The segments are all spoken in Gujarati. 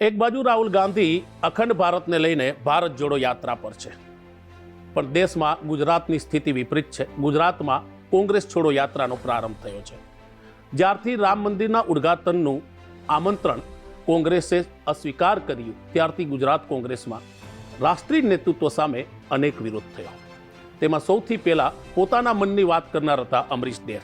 એક બાજુ રાહુલ ગાંધી અખંડ ભારતને લઈને ભારત જોડો યાત્રા પર છે. પણ દેશમાં ગુજરાતની સ્થિતિ વિપરીત છે. ગુજરાતમાં કોંગ્રેસ છોડો યાત્રાનો પ્રારંભ થયો છે. જ્યારથી રામ મંદિરના ઉદ્ઘાટનનું આમંત્રણ કોંગ્રેસે અસ્વીકાર કર્યું, ત્યારથી ગુજરાત કોંગ્રેસમાં રાષ્ટ્રીય નેતૃત્વ સામે અનેક વિરોધ થયો. તેમાં સૌથી પહેલાં પોતાના મનની વાત કરનાર હતા અમરીશ દેર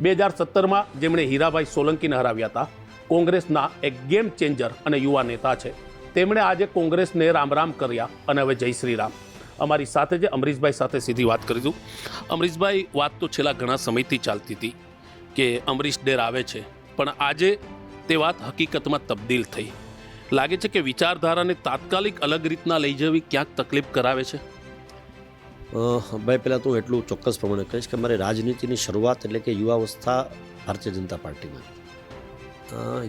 બે હજાર સત્તરમાં જેમણે હીરાભાઈ સોલંકીને હરાવ્યા હતા કોંગ્રેસના એક ગેમ ચેન્જર અને યુવા નેતા છે. તેમણે આજે કોંગ્રેસને રામ રામ કર્યા અને હવે જય શ્રી રામ અમારી સાથે જે અમરીશભાઈ સાથે સીધી વાત કરીશું અમરીશભાઈ, વાત તો છેલ્લા ઘણા સમયથી ચાલતી હતી કે અમરીશ ડેર આવે છે, પણ આજે તે વાત હકીકતમાં તબદીલ થઈ. લાગે છે કે વિચારધારાને તાત્કાલિક અલગ રીતના લઈ જવી ક્યાંક તકલીફ કરાવે છે? ભાઈ, પહેલાં તો એટલું ચોક્કસ પ્રમાણે કહીશ કે મારે રાજનીતિની શરૂઆત એટલે કે યુવાવસ્થા ભારતીય જનતા પાર્ટીમાં.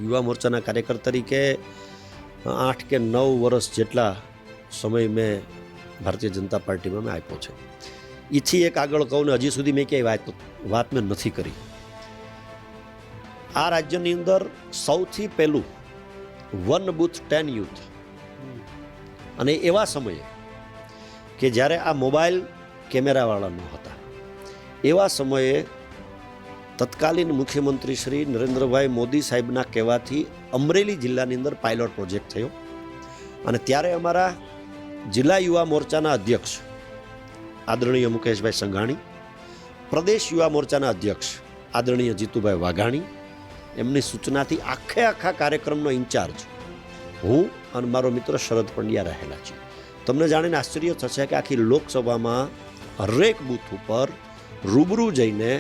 યુવા મોરચાના કાર્યકર તરીકે આઠ કે નવ વર્ષ જેટલા સમય મેં ભારતીય જનતા પાર્ટીમાં મેં આપ્યો છે. એથી એક આગળ કહું ને હજી સુધી મેં ક્યાંય વાત વાત મેં નથી કરી. આ રાજ્યની અંદર સૌથી પહેલું વન બુથ ટેન યુથ. અને એવા સમયે કે જ્યારે આ મોબાઈલ કેમેરાવાળા ન હતા. એવા સમયે તત્કાલીન મુખ્યમંત્રી શ્રી નરેન્દ્રભાઈ મોદી સાહેબના કહેવાથી અમરેલી જિલ્લાની અંદર પાયલોટ પ્રોજેક્ટ થયો. અને ત્યારે અમારા જિલ્લા યુવા મોરચાના અધ્યક્ષ આદરણીય મુકેશભાઈ સંઘાણી, પ્રદેશ યુવા મોરચાના અધ્યક્ષ આદરણીય જીતુભાઈ વાઘાણી, એમની સૂચનાથી આખે આખા કાર્યક્રમનો ઇન્ચાર્જ હું અને મારો મિત્ર શરદ પંડ્યા રહેલા છીએ. તમને જાણીને આશ્ચર્ય થશે કે આખી લોકસભામાં હરેક બૂથ ઉપર રૂબરૂ જઈને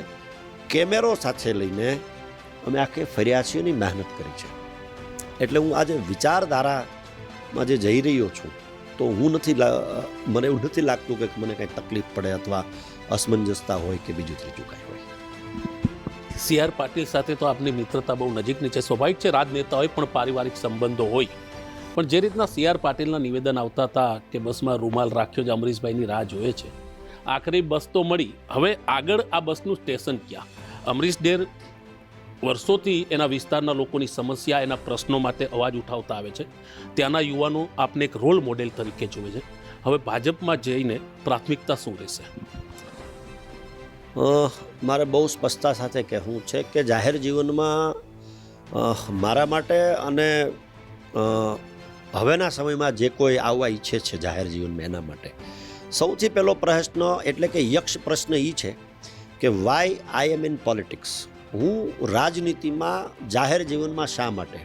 કેમેરો સાથે લઈને અમે આખે ફરિયાસીઓની મહેનત કરી છે. એટલે હું આજે વિચારધારામાં જે જઈ રહ્યો છું, તો હું નથી મને એવું નથી લાગતું કે મને કંઈ તકલીફ પડે અથવા અસમંજસતા હોય કે બીજું ત્રીજું કાંઈ હોય. સી આર પાટીલ સાથે તો આપની મિત્રતા બહુ નજીકની છે. સ્વાભાવિક છે, રાજનેતા હોય પણ પારિવારિક સંબંધો હોય. પણ જે રીતના સી આર પાટીલના નિવેદન આવતા હતા કે બસમાં રૂમાલ રાખ્યો જ અમરીશભાઈની રાહ જોવે છે. આખરે બસ તો મળી. હવે આગળ આ બસનું સ્ટેશન ક્યાં? અમરીશ ડેર વર્ષોથી એના વિસ્તારના લોકોની સમસ્યા, એના પ્રશ્નો માટે અવાજ ઉઠાવતા આવે છે. ત્યાંના યુવાનો આપને એક રોલ મોડેલ તરીકે જોવે છે. હવે ભાજપમાં જઈને પ્રાથમિકતા શું રહેશે? મારે બહુ સ્પષ્ટતા સાથે કહેવું છે કે જાહેર જીવનમાં મારા માટે અને હવેના સમયમાં જે કોઈ આવવા ઈચ્છે છે જાહેર જીવનમાં એના માટે, સૌથી પહેલો પ્રશ્ન એટલે કે યક્ષ પ્રશ્ન એ છે કે why I am in politics હું રાજનીતિમાં, જાહેર જીવનમાં શા માટે?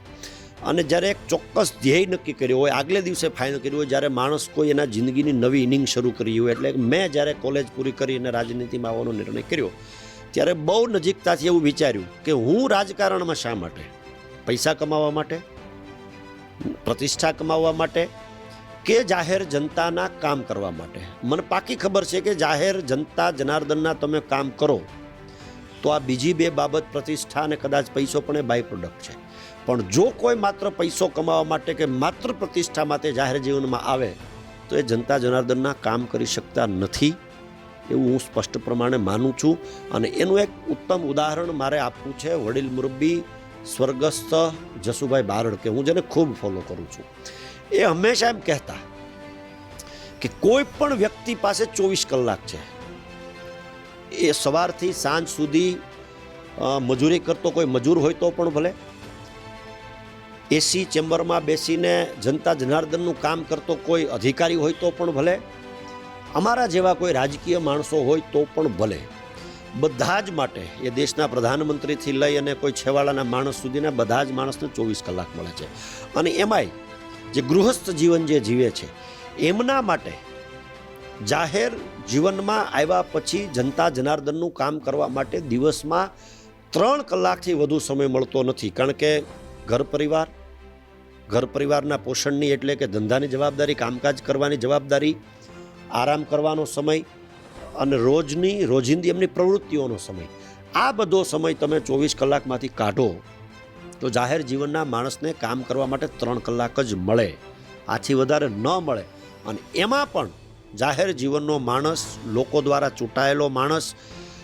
અને જ્યારે એક ચોક્કસ ધ્યેય નક્કી કર્યો હોય, આગલે દિવસે ફાઇનલ કર્યું હોય, જ્યારે માણસ કોઈ એના જિંદગીની નવી ઇનિંગ શરૂ કરી હોય, એટલે મેં જ્યારે કોલેજ પૂરી કરી અને રાજનીતિમાં આવવાનો નિર્ણય કર્યો, ત્યારે બહુ નજીકતાથી એવું વિચાર્યું કે હું રાજકારણમાં શા માટે? પૈસા કમાવા માટે? પ્રતિષ્ઠા કમાવવા માટે? કે જાહેર જનતાના કામ કરવા માટે? મને પાકી ખબર છે કે જાહેર જનતા જનાર્દનના તમે કામ કરો, તો આ બીજી બે બાબત પ્રતિષ્ઠા અને કદાચ પૈસો પણ એ બાય પ્રોડક્ટ છે. પણ જો કોઈ માત્ર પૈસો કમાવા માટે કે માત્ર પ્રતિષ્ઠા માટે જાહેર જીવનમાં આવે, તો એ જનતા જનાર્દનના કામ કરી શકતા નથી એવું હું સ્પષ્ટ પ્રમાણે માનું છું. અને એનું એક ઉત્તમ ઉદાહરણ મારે આપવું છે વડીલ મુરબ્બી સ્વર્ગસ્થ જસુભાઈ બારડ કે હું જેને ખૂબ ફોલો કરું છું. એ હંમેશા એમ કહેતા કે કોઈ પણ વ્યક્તિ પાસે ચોવીસ કલાક છે. એ સવારથી સાંજ સુધી મજૂરી કરતો કોઈ મજૂર હોય તો પણ ભલે. એસી ચેમ્બરમાં બેસીને જનતા જનાર્દનનું કામ કરતો કોઈ અધિકારી હોય તો પણ ભલે. અમારા જેવા કોઈ રાજકીય માણસો હોય તો પણ ભલે. બધા જ માટે એ દેશના પ્રધાનમંત્રીથી લઈ અને કોઈ છેવાડાના માણસ સુધીના બધા જ માણસને ચોવીસ કલાક મળે છે. અને એમાંય જે ગૃહસ્થ જીવન જે જીવે છે, એમના માટે જાહેર જીવનમાં આવ્યા પછી જનતા જનાર્દનનું કામ કરવા માટે દિવસમાં ત્રણ કલાકથી વધુ સમય મળતો નથી. કારણ કે ઘર પરિવાર, ઘર પરિવારના પોષણની એટલે કે ધંધાની જવાબદારી, કામકાજ કરવાની જવાબદારી, આરામ કરવાનો સમય અને રોજની રોજિંદી એમની પ્રવૃત્તિઓનો સમય. આ બધો સમય તમે ચોવીસ કલાકમાંથી કાઢો તો જાહેર જીવનના માણસને કામ કરવા માટે ત્રણ કલાક જ મળે. આથી વધારે ન મળે. અને એમાં પણ જાહેર જીવનનો માણસ, લોકો દ્વારા ચૂંટાયેલો માણસ,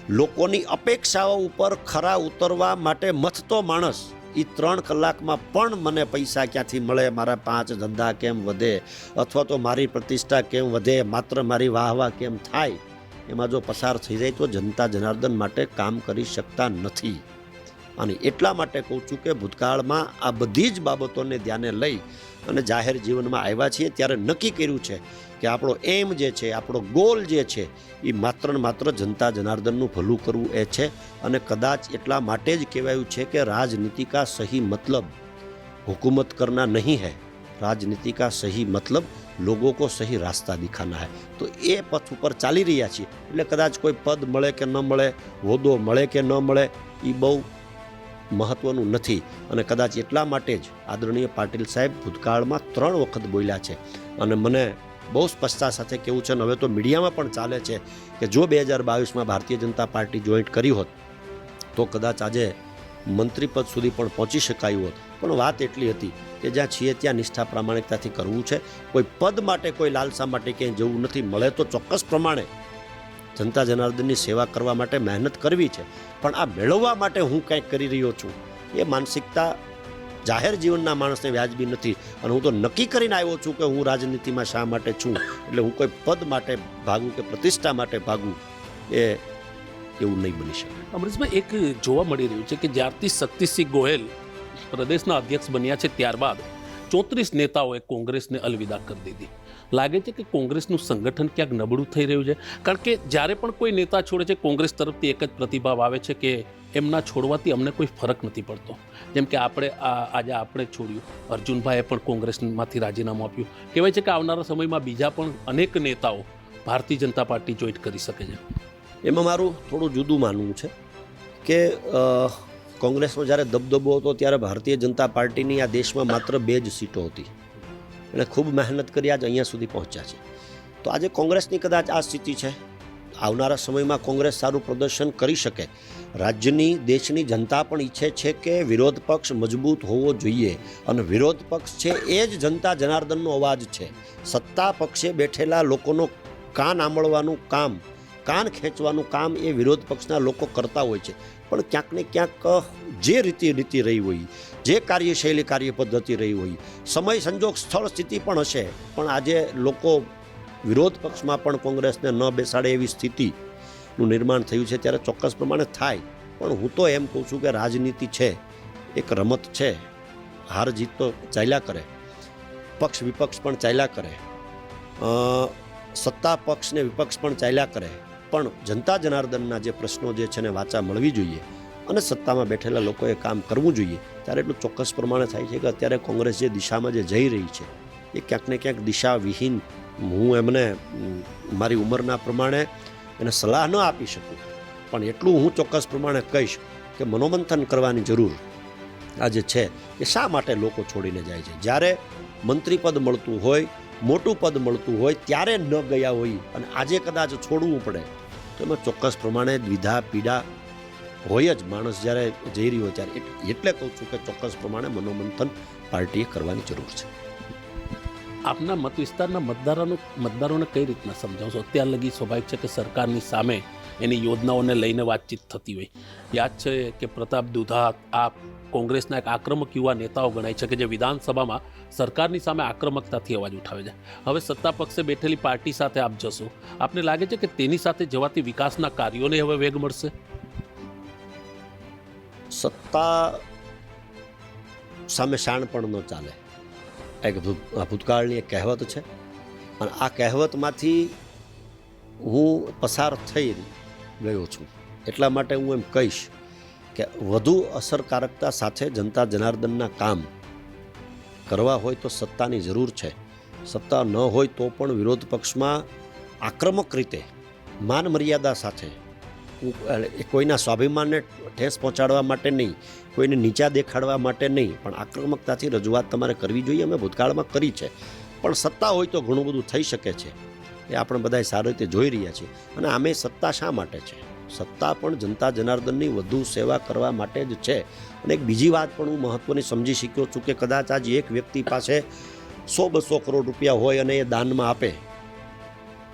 લોકોની અપેક્ષાઓ ઉપર ખરા ઉતરવા માટે મથતો માણસ એ ત્રણ કલાકમાં પણ મને પૈસા ક્યાંથી મળે? મારા પાંચ ધંધા કેમ વધે? અથવા તો મારી પ્રતિષ્ઠા કેમ વધે? માત્ર મારી વાહ વાહ કેમ થાય? એમાં જો પસાર થઈ જાય તો જનતા જનાર્દન માટે કામ કરી શકતા નથી. અને એટલા માટે કહું છું કે ભૂતકાળમાં આ બધી જ બાબતોને ધ્યાને લઈ અને જાહેર જીવનમાં આવ્યા છીએ ત્યારે નક્કી કર્યું છે કે આપણો એમ જે છે, આપણો ગોલ જે છે, એ માત્ર ને માત્ર જનતા જનાર્દનનું ભલું કરવું એ છે અને કદાચ એટલા માટે જ કહેવાયું છે કે રાજનીતિકા સહી મતલબ હુકુમત કરના નહીં હૈ. રાજનીતિકા સહી મતલબ લોગો કો સહી રાસ્તા દેખાના હૈ. તો એ પથ ઉપર ચાલી રહ્યા છીએ. એટલે કદાચ કોઈ પદ મળે કે ન મળે, હોદ્દો મળે કે ન મળે એ બહુ મહત્વનું નથી અને કદાચ એટલા માટે જ આદરણીય પાટીલ સાહેબ ભૂતકાળમાં ત્રણ વખત બોલ્યા છે. અને મને બહુ સ્પષ્ટતા સાથે કેવું છે અને હવે તો મીડિયામાં પણ ચાલે છે કે જો બે હજાર બાવીસમાં ભારતીય જનતા પાર્ટી જોઈન્ટ કરી હોત, તો કદાચ આજે મંત્રીપદ સુધી પણ પહોંચી શકાયું હોત. પણ વાત એટલી હતી કે જ્યાં છીએ ત્યાં નિષ્ઠા પ્રામાણિકતાથી કરવું છે. કોઈ પદ માટે, કોઈ લાલસા માટે ક્યાંય જવું નથી. મળે તો ચોક્કસ પ્રમાણે જનતા જનાર્દનની સેવા કરવા માટે મહેનત કરવી છે. પણ આ મેળવવા માટે હું કંઈક કરી રહ્યો છું. એ માનસિકતા જાહેર જીવનના માણસને વ્યાજબી નથી. અને હું તો નક્કી કરીને આવ્યો છું કે હું રાજનીતિમાં શા માટે છું? એટલે હું કોઈ પદ માટે ભાગું કે પ્રતિષ્ઠા માટે ભાગું એ એવું નહીં બની શકે. અમરીશભાઈ, એક જોવા મળી રહ્યું છે કે જ્યારથી શક્તિસિંહ ગોયલ પ્રદેશના અધ્યક્ષ બન્યા છે ત્યારબાદ ચોત્રીસ નેતાઓએ કોંગ્રેસને અલવિદા કરી દીધી. લાગે છે કે કોંગ્રેસનું સંગઠન ક્યાંક નબળું થઈ રહ્યું છે? કારણ કે જ્યારે પણ કોઈ નેતા છોડે છે, કોંગ્રેસ તરફથી એક જ પ્રતિભાવ આવે છે કે એમના છોડવાથી અમને કોઈ ફરક નથી પડતો. જેમ કે આપણે આજે આપણે છોડ્યું. અર્જુનભાઈએ પણ કોંગ્રેસમાંથી રાજીનામું આપ્યું. કહેવાય છે કે આવનારા સમયમાં બીજા પણ અનેક નેતાઓ ભારતીય જનતા પાર્ટી જોઈન્ટ કરી શકે છે. એમાં મારું થોડું જુદું માનવું છે કે કોંગ્રેસમાં જ્યારે દબદબો હતો ત્યારે ભારતીય જનતા પાર્ટીની આ દેશમાં માત્ર બે જ સીટો હતી. એણે ખૂબ મહેનત કરી આજ અહીંયા સુધી પહોંચ્યા છે. તો આજે કોંગ્રેસની કદાચ આ સ્થિતિ છે. આવનારા સમયમાં કોંગ્રેસ સારું પ્રદર્શન કરી શકે. રાજ્યની, દેશની જનતા પણ ઈચ્છે છે કે વિરોધ પક્ષ મજબૂત હોવો જોઈએ. અને વિરોધ પક્ષ છે એ જ જનતા જનાર્દનનો અવાજ છે. સત્તા પક્ષે બેઠેલા લોકોનો કાન આંબળવાનું કામ કાન ખેંચવાનું કામ એ વિરોધ પક્ષના લોકો કરતા હોય છે. પણ ક્યાંક ને ક્યાંક જે રીતિ રીતિ રહી હોય, જે કાર્યશૈલી કાર્ય પદ્ધતિ રહી હોય, સમય સંજોગ સ્થળ સ્થિતિ પણ હશે. પણ આજે લોકો વિરોધ પક્ષમાં પણ કોંગ્રેસને ન બેસાડે એવી સ્થિતિનું નિર્માણ થયું છે. ત્યારે ચોક્કસ પ્રમાણે થાય. પણ હું તો એમ કહું છું કે રાજનીતિ છે, એક રમત છે. હાર જીત તો ચાલ્યા કરે. પક્ષ વિપક્ષ પણ ચાલ્યા કરે. સત્તા પક્ષ ને વિપક્ષ પણ ચાલ્યા કરે. પણ જનતા જનાર્દનના જે પ્રશ્નો જે છે ને વાચા મળવી જોઈએ અને સત્તામાં બેઠેલા લોકોએ કામ કરવું જોઈએ, ત્યારે એટલું ચોક્કસ પ્રમાણે થાય છે કે અત્યારે કોંગ્રેસ જે દિશામાં જે જઈ રહી છે, એ ક્યાંક ને ક્યાંક દિશા વિહીન હું એમને મારી ઉંમરના પ્રમાણે એને સલાહ ન આપી શકું. પણ એટલું હું ચોક્કસ પ્રમાણે કહીશ કે મનોમંથન કરવાની જરૂર આજે છે, એ શા માટે લોકો છોડીને જાય છે? જ્યારે મંત્રી પદ મળતું હોય, મોટું પદ મળતું હોય, ત્યારે ન ગયા હોય અને આજે કદાચ છોડવું પડે તો એમાં ચોક્કસ પ્રમાણે દ્વિધા, પીડા હોય જ માણસ જ્યારે જઈ રહ્યો હોય ત્યારે, એટલે કહું છું કે ચોક્કસ પ્રમાણે મનોમંથન પાર્ટીએ કરવાની જરૂર છે. આપના મત વિસ્તારના મતદારોનો મતદારોને કઈ રીતના સમજાવશો? અત્યાર લગી સ્વાભાવિક છે કે સરકારની સામે એની યોજનાઓને લઈને વાતચીત થતી હોય. યાદ છે કે પ્રતાપ દુધા આ કોંગ્રેસના એક આક્રમક યુવા નેતાઓ ગણાય છે કે જે વિધાનસભામાં સરકારની સામે આક્રમકતાથી અવાજ ઉઠાવે છે. હવે સત્તા પક્ષે બેઠેલી પાર્ટી સાથે આપ જશો. આપને લાગે છે કે તેની સાથે જવાથી વિકાસના કાર્યોને હવે વેગ મળશે? સત્તા સામે શાણપણ ન ચાલે. એક ભૂતકાળની એક કહેવત છે. અને આ કહેવતમાંથી હું પસાર થઈ ગયો છું. એટલા માટે હું એમ કહીશ કે વધુ અસરકારકતા સાથે જનતા જનાર્દનના કામ કરવા હોય તો સત્તાની જરૂર છે. સત્તા ન હોય તો પણ વિરોધ પક્ષમાં આક્રમક રીતે માન મર્યાદા સાથે કોઈના સ્વાભિમાનને ઠેસ પહોંચાડવા માટે નહીં, કોઈને નીચા દેખાડવા માટે નહીં, પણ આક્રમકતાથી રજૂઆત તમારે કરવી જોઈએ, અમે ભૂતકાળમાં કરી છે. પણ સત્તા હોય તો ઘણું બધું થઈ શકે છે. એ આપણે બધાય સારી રીતે જોઈ રહ્યા છીએ. અને આમે સત્તા શા માટે છે? સત્તા પણ જનતા જનાર્દનની વધુ સેવા કરવા માટે જ છે. અને એક બીજી વાત પણ હું મહત્ત્વની સમજી શક્યો છું કે કદાચ આજ એક વ્યક્તિ પાસે સો બસો કરોડ રૂપિયા હોય અને એ દાનમાં આપે.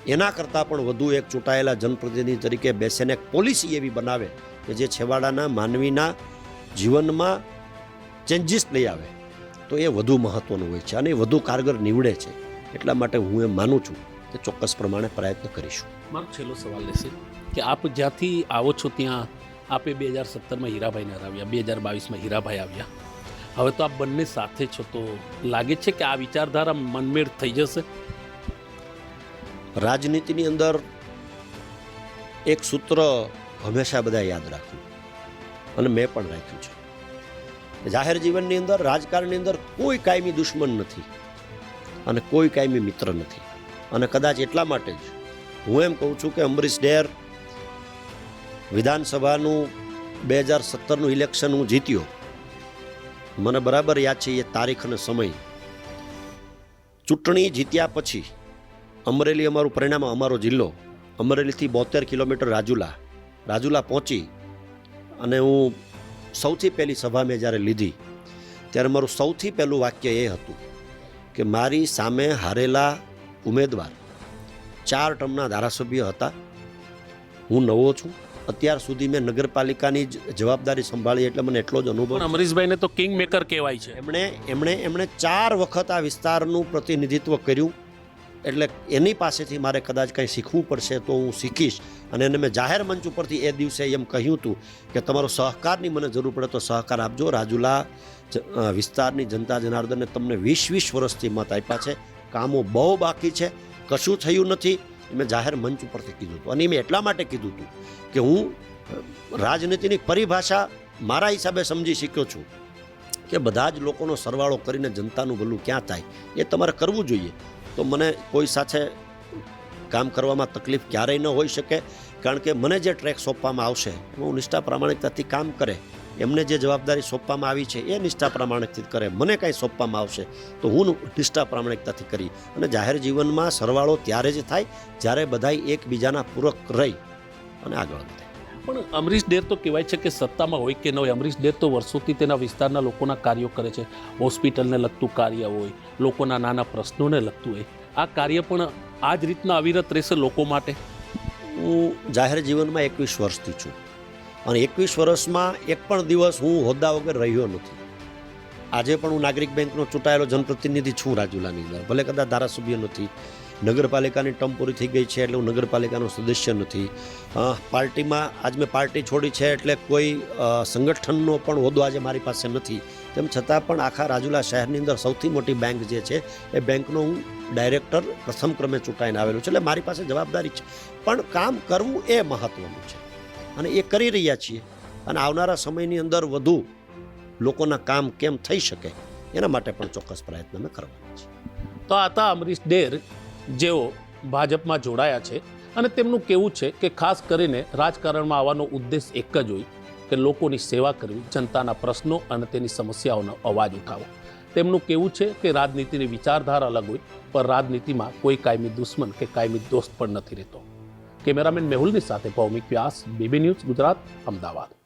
એના કરતાં પણ વધુ એક ચૂંટાયેલા જનપ્રતિનિધિ તરીકે બેસીને એક પોલિસી એવી બનાવે કે જે છેવાડાના માનવીના જીવનમાં ચેન્જીસ લઈ આવે. તો એ વધુ મહત્ત્વનું હોય છે અને વધુ કારગર નીવડે છે. એટલા માટે હું એમ માનું છું કે ચોક્કસ પ્રમાણે પ્રયત્ન કરીશું. મારો છેલ્લો સવાલ રહેશે કે આપ જ્યાંથી આવો છો ત્યાં આપે બે હજાર સત્તરમાં હીરાભાઈને હરાવ્યા, બે હજાર બાવીસમાં હીરાભાઈ આવ્યા. હવે તો આપ બંને સાથે છો તો લાગે છે કે આ વિચારધારા મનમેળ થઈ જશે? રાજનીતિની અંદર એક સૂત્ર હંમેશા બધા યાદ રાખવું. અને મેં પણ રાખ્યું છે. જાહેર જીવનની અંદર, રાજકારણની અંદર કોઈ કાયમી દુશ્મન નથી અને કોઈ કાયમી મિત્ર નથી. અને કદાચ એટલા માટે જ હું એમ કહું છું કે અમરીશ ડેર વિધાનસભાનું બે હજાર સત્તરનું ઇલેક્શન હું જીત્યો. મને બરાબર યાદ છે એ તારીખ અને સમય. ચૂંટણી જીત્યા પછી અમરેલી અમારું પરિણામ અમારો જિલ્લો. અમરેલીથી બોતેર કિલોમીટર રાજુલા. રાજુલા પહોંચી અને હું સૌથી પહેલી સભા મેં જ્યારે લીધી ત્યારે મારું સૌથી પહેલું વાક્ય એ હતું કે મારી સામે હારેલા ઉમેદવાર ચાર ટર્મના ધારાસભ્ય હતા. હું નવો છું. અત્યાર સુધી મેં નગરપાલિકાની જ જવાબદારી સંભાળી એટલે મને એટલો જ અનુભવ અમરીશભાઈને તો કિંગ મેકર કહેવાય છે. એમણે એમણે એમણે ચાર વખત આ વિસ્તારનું પ્રતિનિધિત્વ કર્યું. એટલે એની પાસેથી મારે કદાચ કંઈ શીખવું પડશે તો હું શીખીશ. અને એને મેં જાહેર મંચ ઉપરથી એ દિવસે એમ કહ્યું હતું કે તમારો સહકારની મને જરૂર પડે તો સહકાર આપજો. રાજુલા વિસ્તારની જનતા જનાર્દને તમને વીસ વીસ વર્ષથી મત આપ્યા છે. કામો બહુ બાકી છે. કશું થયું નથી. મેં જાહેર મંચ ઉપરથી કીધું હતું. અને મેં એટલા માટે કીધું હતું કે હું રાજનીતિની પરિભાષા મારા હિસાબે સમજી શીખ્યો છું કે બધા જ લોકોનો સરવાળો કરીને જનતાનું ભલું ક્યાં થાય? એ તમારે કરવું જોઈએ. તો મને કોઈ સાથે કામ કરવામાં તકલીફ ક્યારેય ન હોઈ શકે, કારણ કે મને જે ટ્રેક સોંપવામાં આવશે, હું નિષ્ઠા પ્રામાણિકતાથી કામ કરે, એમને જે જવાબદારી સોંપવામાં આવી છે, એ નિષ્ઠા પ્રામાણિકથી કરે, મને કાંઈ સોંપવામાં આવશે, તો હું નિષ્ઠા પ્રામાણિકતાથી કરી. અને જાહેર જીવનમાં સરવાળો ત્યારે જ થાય જ્યારે બધાય એકબીજાના પૂરક રહી. અને આગળ વધે. પણ અમરીશ ડેર તો કહેવાય છે કે સત્તામાં હોય કે ન હોય, અમરીશ ડેર તો વર્ષોથી તેના વિસ્તારના લોકોના કાર્યો કરે છે. હોસ્પિટલને લગતું કાર્ય હોય, લોકોના નાના પ્રશ્નોને લગતું હોય, આ કાર્ય પણ આ જ રીતના અવિરત રહેશે લોકો માટે? હું જાહેર જીવનમાં એકવીસ વર્ષથી છું અને એકવીસ વર્ષમાં એક પણ દિવસ હું હોદ્દા વગર રહ્યો નથી. આજે પણ હું નાગરિક બેંકનો ચૂંટાયેલો જનપ્રતિનિધિ છું રાજુલાની અંદર, ભલે કદાચ ધારાસભ્ય નથી. નગરપાલિકાની ટર્મ પૂરી થઈ ગઈ છે એટલે હું નગરપાલિકાનો સદસ્ય નથી. પાર્ટીમાં આજ મેં પાર્ટી છોડી છે એટલે કોઈ સંગઠનનો પણ હોદ્દો આજે મારી પાસે નથી. તેમ છતાં પણ આખા રાજુલા શહેરની અંદર સૌથી મોટી બેંક જે છે, એ બેંકનો હું ડાયરેક્ટર પ્રથમ ક્રમે ચૂંટાઈને આવેલું છે એટલે મારી પાસે જવાબદારી છે. પણ કામ કરવું એ મહત્ત્વનું છે. અને એ કરી રહ્યા છીએ. અને આવનારા સમયની અંદર વધુ લોકોના કામ કેમ થઈ શકે, એના માટે પણ ચોક્કસ પ્રયત્ન અમે કરવાના છીએ. તો આ હતા અમરીશ ડેર. જેઓ ભાજપમાં જોડાયા છે અને તેમનું કહેવું છે કે ખાસ કરીને રાજકારણમાં આવવાનો ઉદ્દેશ એક જ હોય કે લોકોની સેવા કરવી, જનતાના પ્રશ્નો અને તેની સમસ્યાઓનો અવાજ ઉઠાવો. તેમનું કહેવું છે કે રાજનીતિની વિચારધારા અલગ હોય, પણ રાજનીતિમાં કોઈ કાયમી દુશ્મન કે કાયમી દોસ્ત પણ નથી રહેતો. કેમેરામેન મેહુલની સાથે ભૌમિક વ્યાસ, બીબી ન્યૂઝ ગુજરાત, અમદાવાદ.